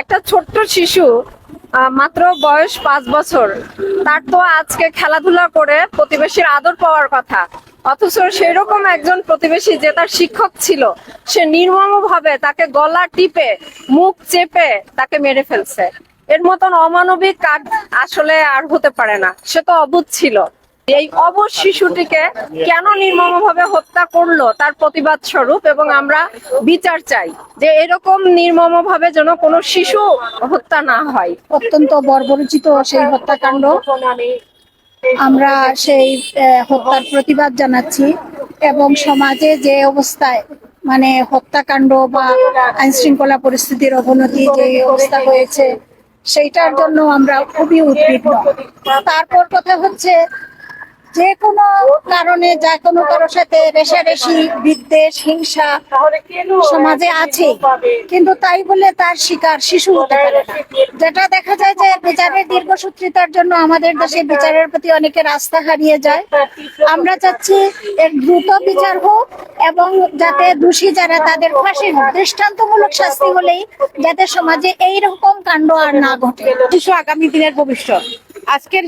একটা ছোট্ট শিশু মাত্র বয়স পাঁচ বছর। তার তো আজকে খেলাধুলা করে প্রতিবেশীর আদর পাওয়ার কথা। অথচ সেরকম একজন প্রতিবেশী যে তার শিক্ষক ছিল, সে নির্মম ভাবে তাকে গলা টিপে, মুখ চেপে তাকে মেরে ফেলছে। এর মতন অমানবিক কাজ আসলে আর হতে পারে না। সে তো অবুধ ছিল। এই অবশ শিশুটিকে কেন নির্মমভাবে হত্যা করল তার প্রতিবাদ স্বরূপ এবং আমরা বিচার চাই যে এরকম নির্মমভাবে যেন কোনো শিশু হত্যা না হয়। অত্যন্ত বর্বরচিত সেই হত্যাকাণ্ড। আমরা সেই হত্যার প্রতিবাদ জানাচ্ছি এবং সমাজে যে অবস্থায় মানে হত্যাকাণ্ড বা আইন শৃঙ্খলা পরিস্থিতির অবনতি যে অবস্থা হয়েছে, সেইটার জন্য আমরা খুবই উদ্বিগ্ন। তারপর কথা হচ্ছে যে কোনো কারণে যা কোনো কারোর সাথে রেশারেশি বিদ্বেষ, হিংসা সমাজে আছে। কিন্তু তাই বলে তার শিকার শিশু হতে পারে যেটা দেখা যায় যে বিচারের দীর্ঘসূত্রিতার জন্য আমাদের দেশে বিচারের প্রতি অনেকের রাস্তা হারিয়ে যায়। আমরা চাচ্ছি এর দ্রুত বিচার হোক এবং যাতে দোষী যারা তাদের ফাঁসির দৃষ্টান্তমূলক শাস্তি হলেই যাতে সমাজে এই রকম কাণ্ড আর না ঘটে। শিশু আগামী দিনের ভবিষ্যৎ। আজকের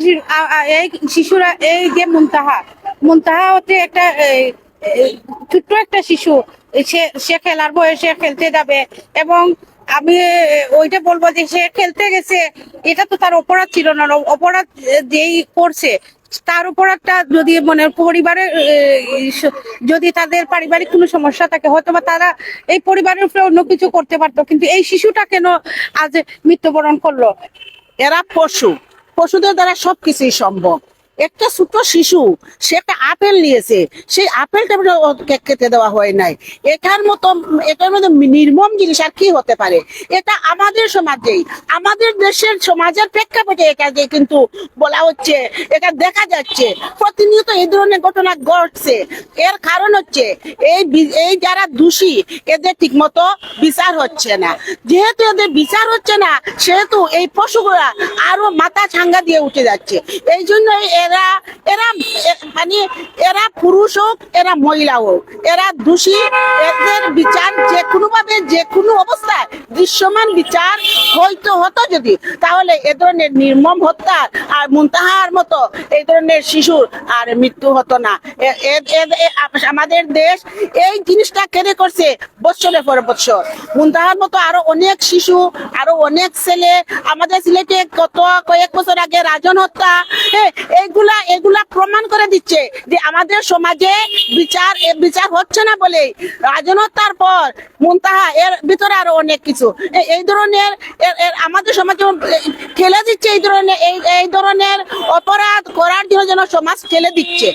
এই শিশুরা, এই যে মুনতাহা মুনতাহা হচ্ছে একটা ছোট্ট একটা শিশু। সে সে খেলার বয়সে খেলতে যাবে এবং আমি ওইটা বলব যে সে খেলতে গেছে, এটা তো তার অপরাধ ছিল না অপরাধ যেই করছে, তার উপর একটা যদি মানে পরিবারের যদি তাদের পারিবারিক কোনো সমস্যা থাকে হয়তো বা তারা এই পরিবারের উপরে অন্য কিছু করতে পারতো, কিন্তু এই শিশুটা কেন আজ মৃত্যুবরণ করল? এরা পশু। পশুদের দ্বারা সবকিছুই সম্ভব। একটা ছোট শিশু, সে একটা আপেল নিয়েছে। সেই আপেলটা খেতে দেওয়া হয় নাই। এটার মতো, এটার মধ্যে নির্মম জিনিস আর কি হতে পারে? এটা আমাদের সমাজেই, আমাদের দেশের সমাজের প্রেক্ষাপটে এটা যে কিন্তু বলা হচ্ছে, এটা দেখা যাচ্ছে। প্রতিনিয়ত এই ধরনের ঘটনা ঘটছে। এর কারণ হচ্ছে, এই এই যারা দোষী, এদের ঠিকমতো বিচার হচ্ছে না। যেহেতু এদের বিচার হচ্ছে না, সেহেতু এই পশুগুলা আরও মাথা ছাঙ্গা দিয়ে উঠে যাচ্ছে। এই জন্য এরা এরা এ- মানে এরা পুরুষ হোক, এরা মহিলা হোক, এরা দোষী, এদের বিচার যে কোনো ভাবে যে কোনো অবস্থায় দৃশ্যমান বিচার হয়তো হতো যদি। তাহলে এ ধরনের নির্মম হত্যা আর মুনতাহার মতো এই ধরনের শিশুর আর মৃত্যু হতো না। আমাদের দেশ এই জিনিসটা কেড়ে করছে বৎসরের পর বৎসর। মুনতাহার মতো আরও অনেক শিশু, আরও অনেক ছেলে, আমাদের সিলেটে কত কয়েক বছর আগে রাজন হত্যা হ্যাঁ এইগুলা এগুলা এগুলা প্রমাণ করে দিচ্ছে যে আমাদের সমাজে বিচার বিচার হচ্ছে না বলে। রাজনতার পর মুনতাহা, এর ভিতরে আরও অনেক কিছু। এই ধরনের আমাদের সমাজে ঠেলে দিচ্ছে এই ধরনের এই ধরনের অপরাধ করার জন্য যেন সমাজ ঠেলে দিচ্ছে।